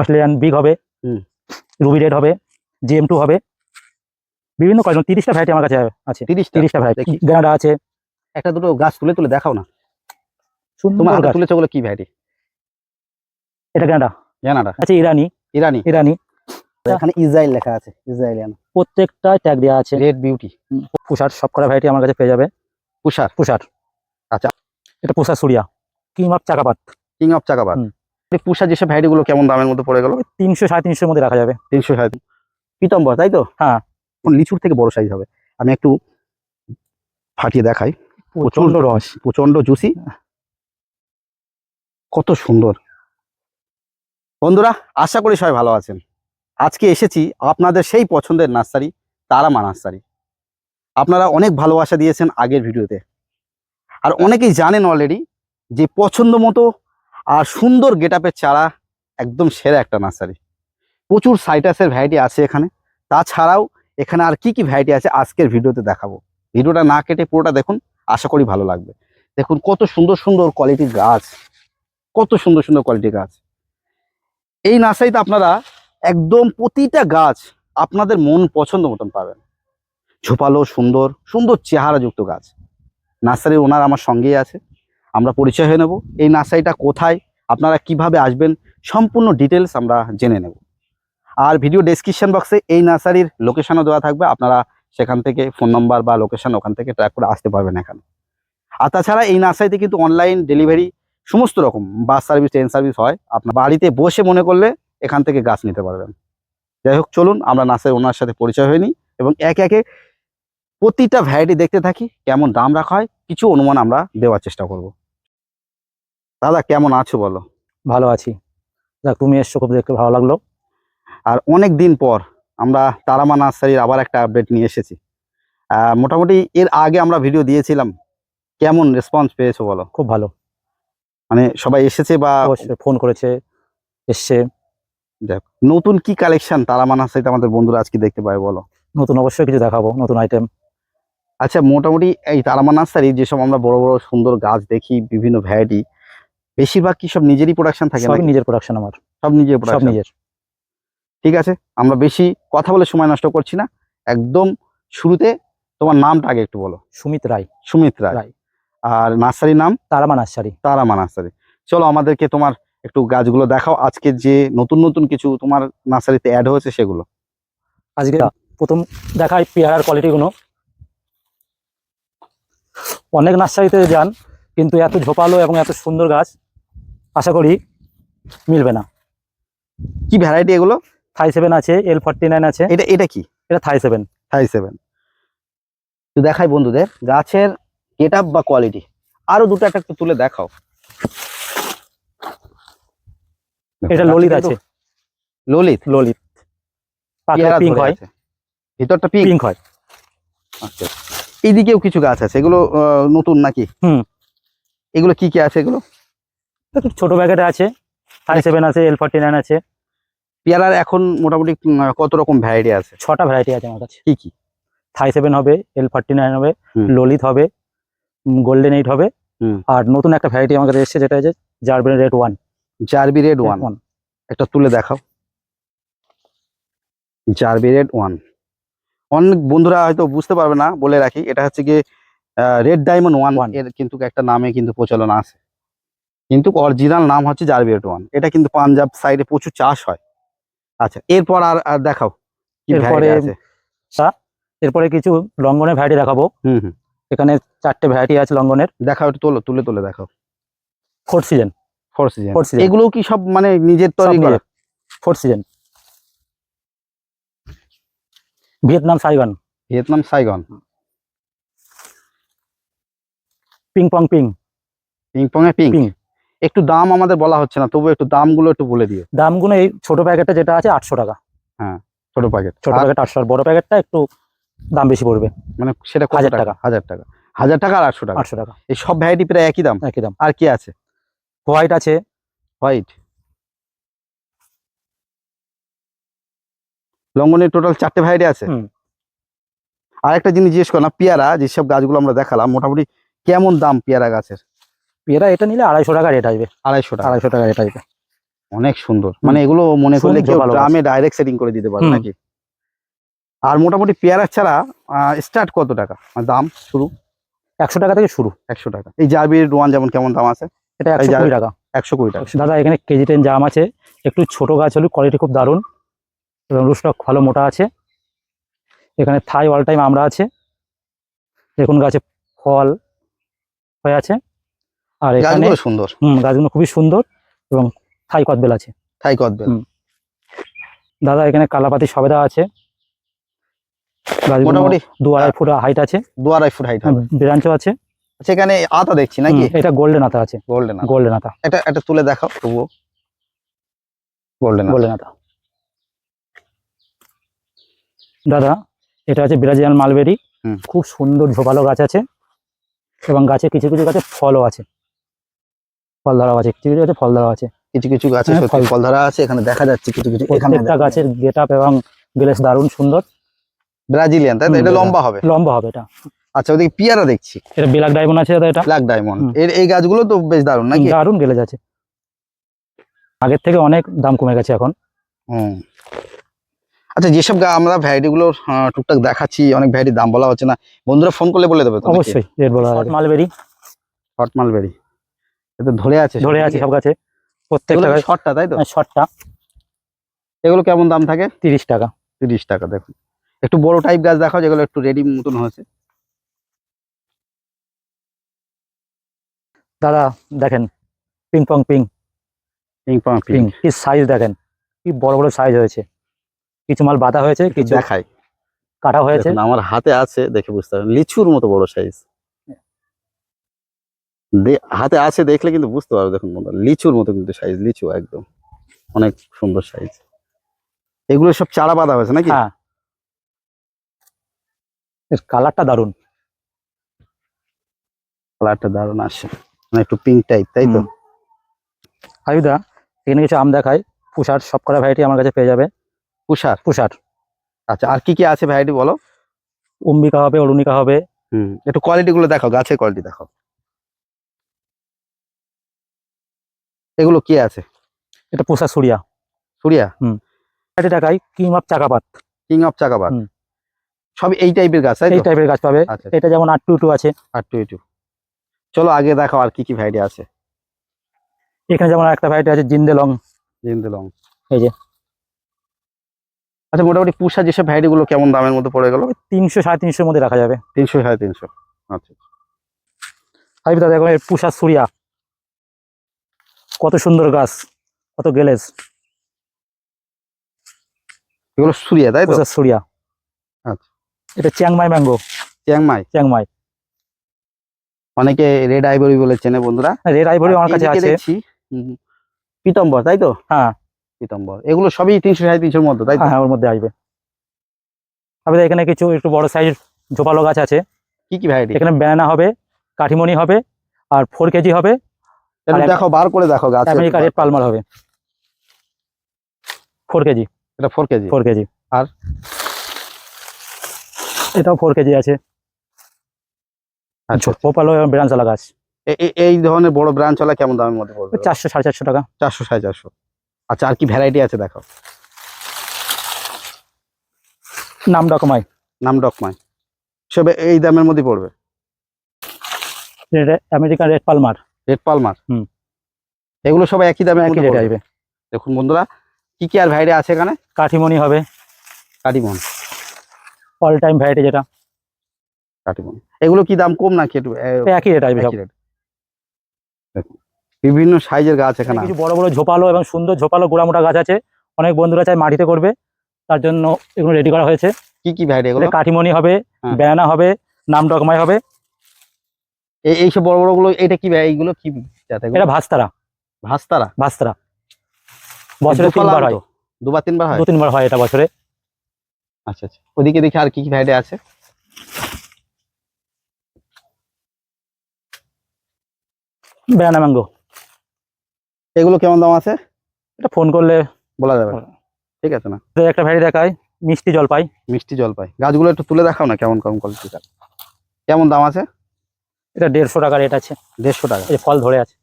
Australian big হবে হুম। Ruby red হবে জিএম টু হবে। বিভিন্ন কয়েকজন তিরিশটা ভ্যারাইটি আমার কাছে আছে। তিরিশ তিরিশটা ভ্যারাইটি দেখি। গ্রানাডা আছে। একটা দুটো গাছ তুলে তুলে দেখাও না। তোমার হাতে। তুলেছে ওগুলো কি ভ্যারাইটি এটা গ্রানাডা জানাডা আছে ইরানি। ইরানি? ইরানি। এখানে ইসরায়েল লেখা আছে ইসরায়েলিয়ান প্রত্যেকটা ট্যাগ দেওয়া আছে। রেড বিউটি পুষার সব করা ভ্যারাইটি আমার কাছে পেয়ে যাবে। পুষার? পুষার। আচ্ছা। এটা Pushar Suriya. King of Chakapat king of Chakabad Pushar যেসব ভ্যারাইটি গুলো কেমন দামের মধ্যে পড়ে গেল? তিনশো সাড়ে তিনশোর মধ্যে রাখা যাবে। তিনশো ষাট পিতম্বর তাই তো? হ্যাঁ। লিচুর থেকে বড় সাইজ হবে? আমি একটু ফাটিয়ে দেখাই। প্রচণ্ড রস। প্রচণ্ড জুসি কত সুন্দর। বন্ধুরা আশা করি সবাই ভালো আছেন। আজকে এসেছি আপনাদের সেই পছন্দের নার্সারি তারামা নার্সারি। আপনারা অনেক ভালোবাসা দিয়েছেন আগের ভিডিওতে। আর অনেকেই জানেন অলরেডি যে পছন্দ মতো আর সুন্দর গেটআপের চারা একদম সেরা একটা নার্সারি। প্রচুর সাইটাসের ভ্যারাইটি আছে এখানে। তাছাড়াও এখানে আর কি কি ভ্যারাইটি আছে আজকের ভিডিওতে দেখাবো। ভিডিওটা না কেটে পুরোটা দেখুন, আশা করি ভালো লাগবে। দেখুন কত সুন্দর সুন্দর কোয়ালিটির গাছ। কত সুন্দর সুন্দর কোয়ালিটির গাছ। এই নার্সারিতে আপনারা একদম প্রতিটা গাছ আপনাদের মন পছন্দ মতন পাবেন। ঝোপালো সুন্দর সুন্দর চেহারাযুক্ত গাছ। নার্সারির ওনার আমার সঙ্গেই আছে। আমরা পরিচয় হয়ে নেব। এই নার্সারিটা কোথায়? আপনারা কীভাবে আসবেন? সম্পূর্ণ ডিটেলস আমরা জেনে নেব। আর ভিডিও ডেসক্রিপশন বক্সে এই নার্সারির লোকেশনও দেওয়া থাকবে। আপনারা সেখান থেকে ফোন নম্বর বা লোকেশন ওখান থেকে ট্র্যাক করে আসতে পারবেন এখানে। আর তাছাড়া এই নার্সারিতে কিন্তু অনলাইন ডেলিভারি সমস্ত রকম বাস সার্ভিস ট্রেন সার্ভিস হয়। আপনার বাড়িতে বসে মনে করলে এখান থেকে গাছ নিতে পারবেন। যাই হোক, চলুন, আমরা নার্সারি ওনার সাথে পরিচয় হয়ে নিই এবং একে একে প্রতিটা ভ্যারাইটি দেখতে থাকি, কেমন দাম রাখা হয়, কিছু অনুমান আমরা দেওয়ার চেষ্টা করব। দাদা কেমন আছো বলো? ভালো আছি। যাক তুমি এসছো খুব দেখতে ভালো লাগল। আর অনেক দিন পর আমরা তারামা নার্সারির আবার একটা আপডেট নিয়ে এসেছি। মোটামুটি এর আগে আমরা ভিডিও দিয়েছিলাম। কেমন রেসপন্স পেয়েছ বলো? খুব ভালো। মানে সবাই এসেছে বা ফোন করেছে এসছে। যাক, নতুন কি কালেকশন তারামা নার্সারিতে আমাদের বন্ধুরা আজকে দেখতে পাবে বলো? নতুন অবশ্যই কিছু দেখাবো নতুন আইটেম আচ্ছা মোটামুটি এই তারামা নার্সারি যেসব আমরা বড় বড় সুন্দর গাছ দেখি বিভিন্ন ভ্যারাইটি বেশিরভাগ কি সব নিজেরই প্রোডাকশন থাকে নাকি? নিজের প্রোডাকশন আমার। সব নিজের সব প্রোডাকশন নিজের। ঠিক আছে আমরা বেশি কথা বলে সময় নষ্ট করছি না। একদম শুরুতে তোমার নামটা আগে একটু বলো। সুমিত রায়। সুমিত রায়। আর নার্সারির নাম? তারামা নার্সারি। তারামা নার্সারি। চলো আমাদেরকে তোমার একটু গাছগুলো দেখাও। আজকে যে নতুন নতুন কিছু তোমার নার্সারিতে অ্যাড হয়েছে সেগুলো। আজকে প্রথম দেখাই পেয়ারার কোয়ালিটিগুলো অনেক নার্সারিতে যান কিন্তু এত ঝোপালো এবং এত সুন্দর গাছ আশা করি মিলবে না। কি ভ্যারাইটি এগুলো? থাই সেভেন আছে এল ফর্টি নাইন আছে। এটা এটা কি? এটা থাই সেভেন থাই সেভেন তো দেখাই বন্ধুদের গাছের গেট বা কোয়ালিটি আরও দুটো একটা একটু তুলে দেখাও। এটা ললিত আছে। ললিত। ললিত। পিঙ্ক হয়। ভিতরটা পিঙ্ক হয়। আচ্ছা। এইদিকেও কিছু গাছ আছে। এগুলো নতুন নাকি? হুম। এগুলো কি কি আছে এগুলো? ছোট প্যাকেটে আছে থাই সেভেন আছে এল ফর্টি নাইন আছে। পেয়ারার এখন মোটামুটি কত রকম ভ্যারাইটি আছে? ছটা ভ্যারাইটি আছে আমার কাছে। কি কি? থাই সেভেন হবে এল ফর্টি নাইন হবে ললিত হবে গোল্ডেন এইট হবে আর নতুন একটা ভ্যারাইটি আমার কাছে এসেছে যেটা হচ্ছে জার্বেন রেড ওয়ান জারবি রেড ওয়ান একটা তুলে দেখাও। জারবি রেড ওয়ান অনেক বন্ধুরা হয়তো বুঝতে পারবে না বলে রাখি এটা হচ্ছে গিয়ে রেড ডায়মন্ড ওয়ান. এর কিন্তু একটা নামে কিন্তু প্রচলন আছে। কিন্তু অরিজিনাল নাম হচ্ছে জারবি ওয়ান এটা কিন্তু পাঞ্জাব সাইডে প্রচুর চাষ হয়। আচ্ছা এরপর আর আর দেখাও এরপরে এরপরে কিছু লঙ্গনের ভ্যারাইটি দেখাবো। হুম হুম। এখানে চারটে ভ্যারাইটি আছে লঙ্গনের দেখাও একটু তোলো তুলে তুলে দেখাও। Four season four season four season। এগুলো কি সব মানে নিজের তৈরি করা? Fourth season Vietnam Saigon Vietnam Saigon ping pong ping ping pong a ping একটু দাম আমাদের বলা হচ্ছে না তবু একটু দামগুলো একটু বলে দিও। দামগুলো এই ছোট প্যাকেটটা যেটা আছে আটশো টাকা। হ্যাঁ ছোট প্যাকেট। ছোট প্যাকেট আটশো আর বড় প্যাকেটটা একটু দাম বেশি পড়বে। মানে সেটা হাজার টাকা? টাকা। হাজার টাকা। হাজার টাকা আর আটশো টাকা? আটশো টাকা। এই সব ভ্যারাইটি প্রায় একই দাম? একই দাম। আর কি আছে? হোয়াইট আছে। হোয়াইট লঙ্গনের টোটাল চারটে ভ্যারাইটি আছে? আর একটা জিনিস জিজ্ঞেস করলাম পেয়ারা যেসব গাছগুলো আমরা দেখালাম মোটামুটি কেমন দাম পেয়ারা গাছের? পেয়ারা এটা নিলে আড়াইশো টাকা রেট আসবে। আড়াইশো টাকা। আড়াইশো টাকা রেট আসবে। অনেক সুন্দর। মানে এগুলো মনে করলে কেউ গাছ। ডাইরেক্ট সেটিং করে দিতে পারবে। নাকি? আর মোটামুটি পেয়ারা ছাড়া স্টার্ট কত টাকা? মানে দাম শুরু? একশো টাকা থেকে শুরু। একশো টাকা। এই জারবির রোয়ান যেমন কেমন দাম আছে? এটা একশো কুড়ি টাকা। একশো কুড়ি টাকা। দাদা এখানে কেজি টেন জাম আছে। একটু ছোট গাছ হলে কোয়ালিটি খুব দারুণ। এবং রুস্টক ভালো মোটা আছে। এখানে থাই অল টাইম আমরা আছে। দেখুন গাছে ফল হয়ে আছে। আর এখানে সুন্দর। হুম গাছগুলো খুবই সুন্দর এবং থাই কদবেল আছে। থাই কদবেল। দাদা এখানে কালাপাতি সবেদা আছে। মোটামুটি দু আড়াই ফুট হাইট আছে। দু আড়াই ফুট হাইট ব্রাঞ্চও আছে। সেখানে আতা দেখছি নাকি? এটা গোল্ডেন আতা আছে। গোল্ডেন গোল্ডেন আতা। এটা এটা তুলে দেখাও তবুও। গোল্ডেন গোল্ডেন আতা। দাদা এটা আছে ব্রাজিয়ান মালবেরি। খুব সুন্দর ঝোপালো গাছ আছে। এবং গাছে কিছু কিছু গাছে ফলও আছে। ফল ধরাও আছে কিছু কিছু গাছে ফল ধরাও আছে। কিছু কিছু গাছে হ্যাঁ, সত্যি ফল- ধরা আছে এখানে দেখা যাচ্ছে কিছু কিছু এখানে প্রত্যেকটা গাছের গেট আপ এবং গ্লেস দারুণ সুন্দর। ব্রাজিলিয়ান তাই এটা লম্বা হবে। লম্বা হবে এটা। আচ্ছা ওদিকে পিয়ারা দেখছি। এটা ব্ল্যাক ডায়মন্ড আছে দাদা এটা? Black diamond. এর এই গাছগুলো তো বেশ দারুণ নাকি? দারুণ গেলেজ আছে আগের থেকে অনেক দাম কমে গেছে এখন। হুম। আচ্ছা যেসব গা- আমরা ভ্যারাইটি গুলো টুকটাক দেখাচ্ছি অনেক ভ্যারাইটি দাম বলা হচ্ছে না। বন্ধুরা ফোন করলে বলে দেবে তো অবশ্যই রেট বলা আছে মালবেরি হট মালবেরি এটা ধরে আছে ধরে আছে সব গাছে। প্রত্যেকটা শর্টটা তাই তো? শর্টটা এগুলো কেমন দাম থাকে? তিরিশ টাকা। তিরিশ টাকা দেখুন। একটু বড় টাইপ গাছ দেখাও যেগুলো একটু রেডি মতন হয়েছে। দাদা দেখেন pong ping ping pong ping ping কি সাইজ দেখেন কি বড় বড় সাইজ হয়েছে। কিছু মাল বাঁধা হয়েছে কিছু দেখাই। কাটা হয়েছে। আমার হাতে আছে দেখে বুঝতে পারবেন। লিচুর মতো বড় সাইজ হাতে আছে দেখলে কিন্তু বুঝতে পারবে দেখুন লিচুর মতো কিন্তু সাইজ লিচু একদম। অনেক সুন্দর সাইজ এগুলো সব চারা বাঁধা হয়েছে নাকি? হ্যাঁ। এর কালারটা দারুণ। কালারটা দারুণ আসে। মানে একটু পিঙ্ক টাইপ তাই তো। আয়ুদা এখানে কিছু আম দেখায় পুষার সব কটা ভ্যারাইটি আমার কাছে পেয়ে যাবে। তুষার পুষার। আচ্ছা আর কি কি আছে ভ্যারাইটি বলো? অম্বিকা হবে অরুণিকা হবে। হুম একটু কোয়ালিটি গুলো দেখো গাছের কোয়ালিটি দেখো এগুলো কি আছে? এটা পুষার সুরিয়া। সুরিয়া? হুম। ষাট টাকায় king of Chakapat. King of Chakapat. সব এই টাইপের গাছ এই টাইপের গাছ পাবে। আচ্ছা। এটা যেমন আট টু টু আছে। আট টু টু চলো আগে দেখো আর কি কি ভ্যারাইটি আছে। এখানে যেমন একটা ভ্যারাইটি আছে জিন্দে লং। জিন্দে লং। এই যে। আচ্ছা মোটামুটি পুষা যেসব ভ্যারাইটি গুলো কেমন দামের মধ্যে পড়ে গেল? তিনশো সাড়ে তিনশোর মধ্যে রাখা যাবে। তিনশো সাড়ে তিনশো। আচ্ছা আয়ুদা দেখো এর পুষার সুরিয়া। কত সুন্দর গাছ কত গেলেজ। এগুলো সুরিয়া তাই তো? পুষার সুরিয়া। আচ্ছা। এটা চ্যাংমাই ম্যাঙ্গো। চ্যাংমাই? চ্যাংমাই। অনেকে রেড আইভরি বলে চেনে বন্ধুরা। রেড আইভরি আমার কাছে আছে। পীতম্বর তাই তো? হ্যাঁ। পীতম্বর। এগুলো সবই তিনশো সাড়ে তিনশোর মধ্যে তাই হ্যাঁ ওর মধ্যে আসবে। আবার এখানে কিছু একটু বড় সাইজ ঝোপালো গাছ আছে। কি কি ভ্যারাইটি এখানে ব্যানানা হবে কাঠিমণি হবে আর ফোর কেজি হবে। দেখো বার করে দেখো গাছ আমেরিকা রেড পালমার হবে। ফোর কেজি এটা ফোর কেজি ফোর কেজি আর? এটাও ফোর কেজি আছে। আচ্ছা। এবং ব্রাঞ্চলা গাছ। এই ধরনের বড় ব্রাঞ্চ হলে কেমন দামের মধ্যে পড়বে? চারশো সাড়ে চারশো টাকা। চারশো সাড়ে চারশো। আচ্ছা আর কি ভ্যারাইটি আছে দেখো? নাম ডকমাই। নাম ডকমাই। সব এই দামের মধ্যে পড়বে? American red Palmer. Red Palmer? হুম। এগুলো সবাই একই দামে একই রেট। আসবে। দেখুন বন্ধুরা কি কি আর ভ্যারাইটি আছে এখানে? কাঠিমণি হবে। কাটিমন অল টাইম ভ্যারাইটি যেটা। কাটিমন এগুলো কি দাম কম নাকি একটু একই রেট আসবে সব। একই rate? দেখুন। বিভিন্ন সাইজের গাছ এখানে কিছু বড় বড় ঝোপালো এবং সুন্দর ঝোপালো গোড়ামোটা গাছ আছে। অনেক বন্ধুরা চায় মাটিতে করবে তার জন্য এগুলো রেডি করা হয়েছে। কি কি ভ্যারাইটি এগুলো? কাঠিমণি হবে হ্যাঁ। হবে নাম ডকমাই হবে। এই এইসব বড় বড়গুলো এটা কি ভ্যা- এইগুলো কি এটা ভাস্তারা। ভাস্তারা? ভাস্তারা। বছরে তিনবার হয়। দুবার তিনবার হয়? দু তিনবার হয় এটা বছরে। আচ্ছা আচ্ছা। ওদিকে দেখি আর কি কি ভ্যারাইটি আছে। Banana mango. এগুলো কেমন দাম আছে? এটা ফোন করলে বলা যাবে। ঠিক আছে না। একটা ভ্যারি দেখায় মিষ্টি জলপাই। মিষ্টি জলপাই। গাছগুলো একটু তুলে দেখাও না কেমন কেমন কোয়ালিটি কেমন দাম আছে? এটা দেড়শো টাকা রেট আছে। দেড়শো টাকা। এই ফল ধরে আছে।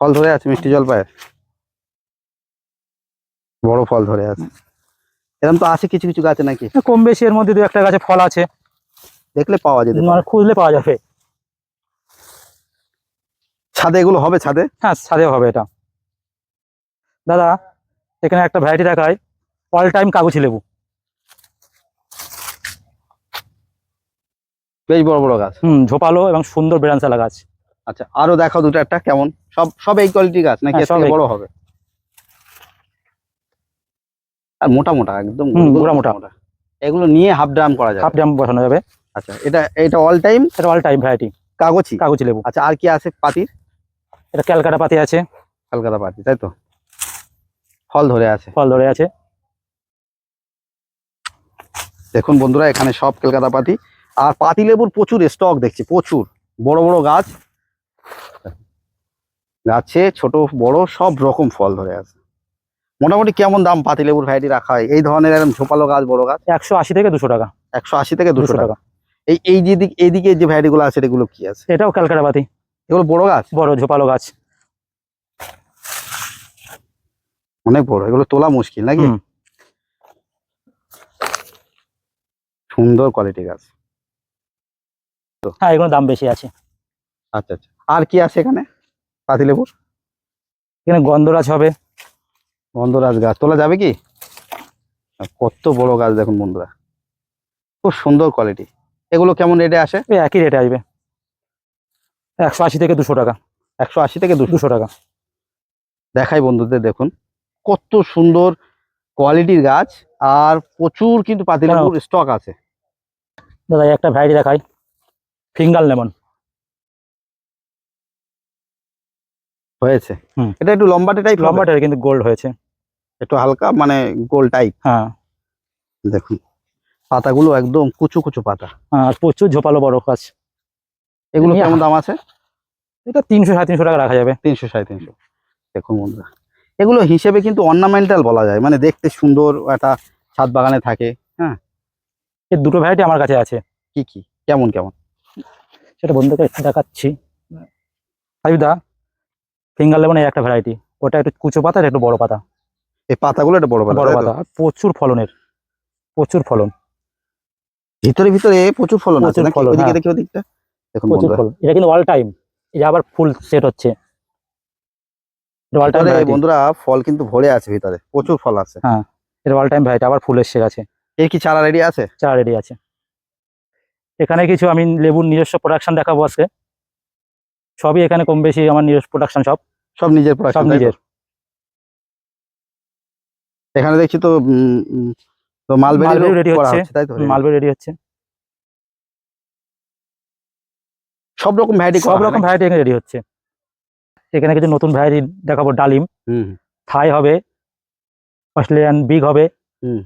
ফল ধরে আছে মিষ্টি জল জলপাই? বড় ফল ধরে আছে। এরকম তো আছে কিছু কিছু গাছে নাকি? কম বেশি এর মধ্যে দু একটা গাছে ফল আছে। দেখলে পাওয়া যেতে মানে খুঁজলে পাওয়া যাবে। ছাদে এগুলো হবে ছাদে? হ্যাঁ ছাদেও হবে এটা। দাদা এখানে একটা ভ্যারাইটি দেখায় অল টাইম কাগজি লেবু। বেশ বড় বড় গাছ। হুম ঝোপালো এবং সুন্দর বেড়ানচালা গাছ আচ্ছা আরও দেখাও দুটো একটা কেমন? সব সব এই কোয়ালিটি গাছ নাকি হ্যাঁ, বড় হবে? আর মোটা মোটা একদম গোল মোটা। মোটা। এগুলো নিয়ে হাফ ড্রাম করা যাবে। হাফ ড্রাম বসানো যাবে। আচ্ছা এটা এটা অল টাইম এটা অল টাইম ভ্যারাইটি কাগজি কাগজি লেবু। আচ্ছা আর কি আছে পাতির? এটা ক্যালকাটা পাতি আছে। কলকাতা পাতি তাই তো? ফল ধরে আছে। ফল ধরে আছে। দেখুন বন্ধুরা এখানে সব কলকাতা পাতি। আর পাতি লেবুর প্রচুর স্টক দেখছি প্রচুর। বড় বড় গাছ। গাছে ছোট বড় সব রকম ফল ধরে আছে। মোটামুটি কেমন দাম পাতি লেবুর ভ্যারাইটি রাখা হয়? এই ধরনের এরকম ঝোপালো গাছ বড় গাছ। একশো আশি থেকে দুশো টাকা। একশো আশি থেকে দুশো টাকা। এই এই যে দিক এইদিকে যে ভ্যারাইটি গুলো আছে এগুলো কি আছে? এটাও ক্যালকাটা পাতি। এগুলো বড় গাছ? বড় ঝোপালো গাছ। অনেক বড় এগুলো তোলা মুশকিল নাকি? সুন্দর কোয়ালিটি গাছ। হ্যাঁ এগুলো দাম বেশি আছে। আচ্ছা আচ্ছা। আর কি আছে এখানে? পাতিলেবুর? এখানে গন্ধরাজ হবে। গন্ধরাজ গাছ। তোলা যাবে কি? কত বড় গাছ দেখুন বন্ধুরা। খুব সুন্দর কোয়ালিটি এগুলো কেমন রেটে আসে? একই রেটে আসবে। একশো আশি থেকে দুশো টাকা। একশো আশি থেকে দুশো টাকা। দেখাই বন্ধুদের দেখুন। কত সুন্দর কোয়ালিটির গাছ আর প্রচুর কিন্তু পাতিলেবুর স্টক আছে। দাদা একটা ভ্যারাইটি দেখাই। Finger lemon. হয়েছে। হুম। এটা একটু লম্বাটে টাইপ লম্বাটার কিন্তু গোল্ড হয়েছে। একটু হালকা মানে গোল টাইপ হ্যাঁ। দেখুন পাতাগুলো একদম কুচু কুচু পাতা। হ্যাঁ, আর প্রচুর ঝোপালো বড় গাছ। এগুলো কেমন দাম আছে? এটা তিনশো সাড়ে তিনশো টাকা রাখা যাবে। তিনশো সাড়ে তিনশো। দেখুন বন্ধুরা এগুলো হিসেবে কিন্তু অর্নামেন্টাল বলা যায়। মানে দেখতে সুন্দর একটা ছাদ বাগানে থাকে হ্যাঁ। এই দুটো ভ্যারাইটি আমার কাছে আছে। কি কি? কেমন কেমন? সেটা বন্ধুকে দেখাচ্ছি। দা ফিঙ্গার লেমনের একটা ভ্যারাইটি ওটা একটু কুচো পাতা একটু বড় পাতা। এই পাতাগুলো একটা বড় পাতা বড় পাতা। প্রচুর ফলনের প্রচুর ফলন। ভিতরে ভিতরে প্রচুর ফলন আছে নাকি? ওদিকে হ্যাঁ। দেখি ওদিকটা। দেখুন বন্ধুরা। এটা কিন্তু অল টাইম এই আবার ফুল সেট হচ্ছে। বন্ধুরা ফল কিন্তু ভরে আছে ভিতরে। প্রচুর ফল আছে। হ্যাঁ এটা অল টাইম ভ্যারাইটি আবার ফুল এসে গেছে। এর কি চারা রেডি আছে? চারা রেডি আছে। এখানে কিছু আমি লেবুর নিজস্ব প্রোডাকশন দেখাবো আজকে। সবই এখানে কম বেশি আমার নিজস্ব প্রোডাকশন সব। সব নিজের সব তাই তো? নিজের। এখানে দেখছি তো তো মালবেরি মালবেরি ready হচ্ছে। তাই তো? মালবে রেডি হচ্ছে। সব রকম ভ্যারাইটি সব রকম ভ্যারাইটি এখানে রেডি হচ্ছে। এখানে কিছু নতুন ভ্যারাইটি দেখাবো ডালিম। হুম। থাই হবে অস্ট্রেলিয়ান বিগ হবে হুম।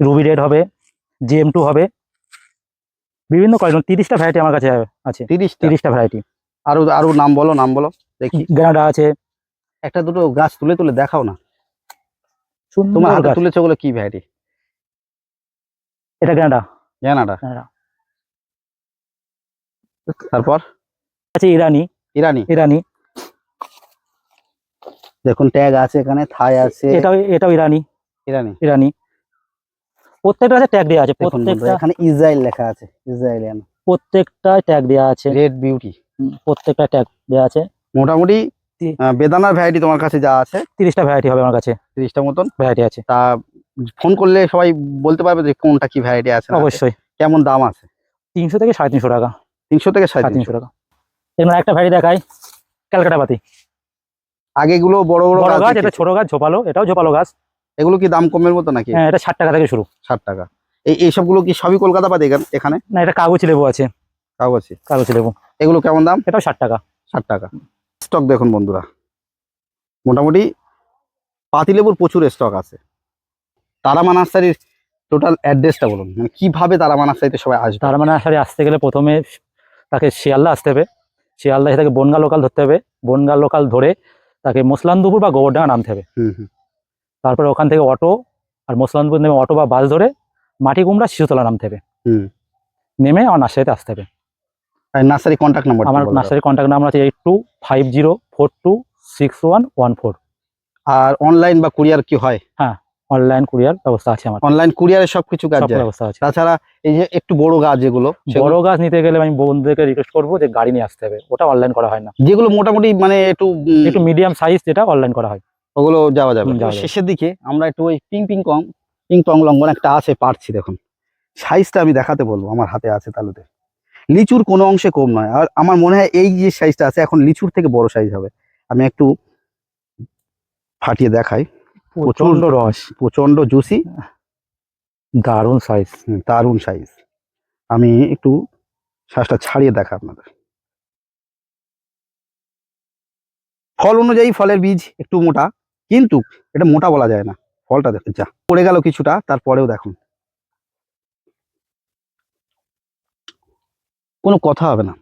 রুবি রেড হবে জিএম টু হবে। বিভিন্ন কোয়ালিটি তিরিশটা ভ্যারাইটি আমার কাছে আছে। তিরিশ তিরিশটা ভ্যারাইটি আরও আরও নাম বলো নাম বলো দেখি। গ্রানাডা আছে। একটা দুটো গাছ তুলে তুলে দেখাও না। তোমার হাতে গাছ। তুলেছে ওগুলো কি ভ্যারাইটি এটা গ্রানাডা গ্রানাডা তারপর? আছে ইরানি। ইরানি। ইরানি। দেখুন ট্যাগ আছে এখানে থাই আছে। এটাও এটাও ইরানি। ইরানি। ইরানি। প্রত্যেকটা আছে ট্যাগ দেওয়া আছে। প্রত্যেকটা এখানে ইসরায়েল লেখা আছে। ইসরায়েলিয়ান প্রত্যেকটা ট্যাগ দেওয়া আছে। রেড বিউটি প্রত্যেকটা ট্যাগ দেওয়া আছে। মোটামুটি বেদানার ভ্যারাইটি তোমার কাছে যা আছে তিরিশটা ভ্যারাইটি হবে আমার কাছে। তিরিশটা মতন। ভ্যারাইটি আছে। তা ফোন করলে সবাই বলতে পারবে যে কোনটা কি ভ্যারাইটি আছে। অবশ্যই। কেমন দাম আছে? তিনশো থেকে সাড়ে তিনশো টাকা। তিনশো থেকে সাড়ে তিনশো টাকা। একটা ভ্যারাইটি দেখাই ক্যালকাটা পাতি আগে এগুলো বড় বড় গাছ এটা ছোট গাছ ঝোপালো এটাও ঝোপালো গাছ। এগুলো কি দাম কমের মতো নাকি? হ্যাঁ এটা ষাট টাকা থেকে শুরু। ষাট টাকা। এই এইসবগুলো কি সবই কলকাতা পাতি এখানে না এটা কাগজি লেবু আছে। কাগজি। কাগজি লেবু। এগুলো কেমন দাম? এটাও ষাট টাকা। ষাট টাকা। স্টক দেখুন বন্ধুরা। মোটামুটি পাতিলেবুর প্রচুর স্টক আছে। তারামা নার্সারির টোটাল অ্যাড্রেসটা বলুন। মানে কীভাবে তারামা নার্সারিতে সবাই আসবে? তার আসলে আসতে গেলে প্রথমে তাকে শিয়ালদা আসতে হবে। শিয়ালদা এসে তাকে বনগা লোকাল ধরতে হবে। বনগা লোকাল ধরে তাকে মোসলানদুপুর বা গোবরডাঙ্গা নামতে হবে। তারপরে ওখান থেকে অটো আর মোসলানদুপুর নেমে অটো বা বাস ধরে মাটি কুমড়া শিশুতলা নামতে হবে। হুম। নেমে আমার নার্সারিতে আসতে হবে। নার্সারি কন্ট্যাক্ট নাম্বার আমার নার্সারি কন্ট্যাক্ট নাম্বার আছে eight two five zero four two six one one four আর অনলাইন বা কুরিয়ার কি হয়। অনলাইন কুরিয়ার ব্যবস্থা আছে আমার অনলাইন কুরিয়ারে সবকিছু কাজ যায় ব্যবস্থা আছে। তাছাড়া এই যে একটু বড় গাছ যেগুলো বড় গাছ নিতে গেলে আমি বন্ধুদেরকে রিকোয়েস্ট করব যে গাড়ি নিয়ে আসতে হবে। ওটা অনলাইন করা হয় না। যেগুলো মোটামুটি মানে একটু একটু মিডিয়াম সাইজ যেটা অনলাইন করা হয়। ওগুলো যাওয়া যাবে। শেষের দিকে আমরা একটু ওই ping ping kong ping pong লঙ্ঘন একটা আছে পারছি দেখুন। সাইজটা আমি দেখাতে বলব আমার হাতে আছে তালুতে। লিচুর কোনো অংশে কম নয়। আর আমার মনে হয় এই যে সাইজটা আছে এখন লিচুর থেকে বড় সাইজ হবে। আমি একটু ফাটিয়ে দেখাই। প্রচণ্ড রস। প্রচণ্ড জুসি দারুণ সাইজ দারুণ সাইজ আমি একটু শ্বাসটা ছাড়িয়ে দেখা আপনাদের। ফল অনুযায়ী ফলের বীজ একটু মোটা কিন্তু এটা মোটা বলা যায় না ফলটা দেখুন যা। পড়ে গেল কিছুটা তারপরেও দেখুন। কোনো কথা হবে না।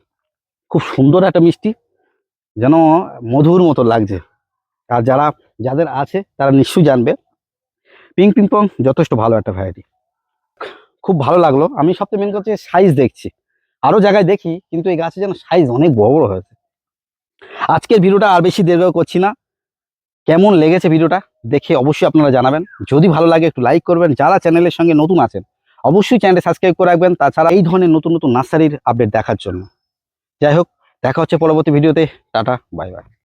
খুব সুন্দর একটা মিষ্টি যেন মধুর মতো লাগছে। আর যারা যাদের আছে, তারা নিশ্চয়ই জানবে। পিং পিং পং, যথেষ্ট ভালো একটা ভ্যারাইটি খুব ভালো লাগল। আমি সবথেকে মেন করছি সাইজ দেখছি। আরও জায়গায় দেখি, কিন্তু এই গাছে যেন সাইজ অনেক বড় বড় হয়েছে। আজকের ভিডিওটা আর বেশি দীর্ঘ করছি না। কেমন লেগেছে ভিডিওটা দেখে অবশ্যই আপনারা জানাবেন। যদি ভালো লাগে একটু লাইক করবেন। যারা চ্যানেলের সঙ্গে নতুন আছেন, অবশ্যই চ্যানেলটা সাবস্ক্রাইব করে রাখবেন। তাছাড়া এই ধরনের নতুন নতুন নার্সারির আপডেট দেখার জন্য। যাই হোক, দেখা হচ্ছে পরবর্তী ভিডিওতে টাটা বাই বাই